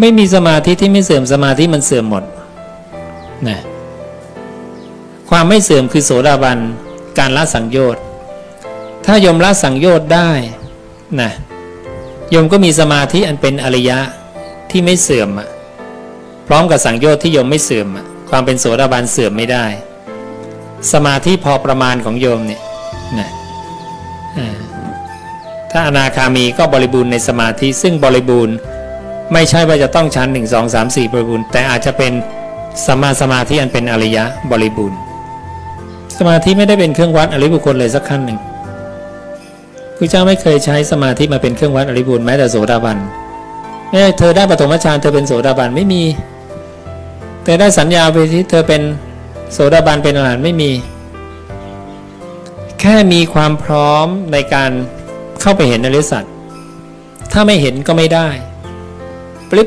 ไม่มีสมาธิที่ไม่เสื่อมสมาธิมันเสื่อมหมดนะความไม่เสื่อมคือโสดาบันการละสังโยชน์ ถ้ายมละสังโยชน์ได้นะยมก็มีสมาธิอันเป็นอริยะที่ไม่เสื่อมอะพร้อมกับสังโยชน์ที่ยมไม่เสื่อมอะความเป็นโสดาบันเสื่อมไม่ได้ สมาธิพอประมาณของโยมเนี่ยนะถ้าอนาคามีก็บริบูรณ์ในสมาธิซึ่งบริบูรณ์ ไม่ใช่ว่าจะต้องชั้นหนึ่งสองสามสี่บริบูรณ์แต่อาจจะเป็นสมาสมาธิอันเป็นอริยะบริบูรณ์สมาธิไม่ได้เป็นเครื่องวัดอริบุคคลเลยสักขั้นหนึ่งพระเจ้าไม่เคยใช้สมาธิมาเป็นเครื่องวัดอริบุญแม้แต่โสดาบันแม่เธอได้ปฐมฌานเธอเป็นโสดาบันไม่มีเธอได้สัญญาไปที่เธอเป็นโสดาบันเป็นอรหันต์ไม่มี แค่มีความพร้อมในการเข้าไปเห็นอริสัจถ้าไม่เห็นก็ไม่ได้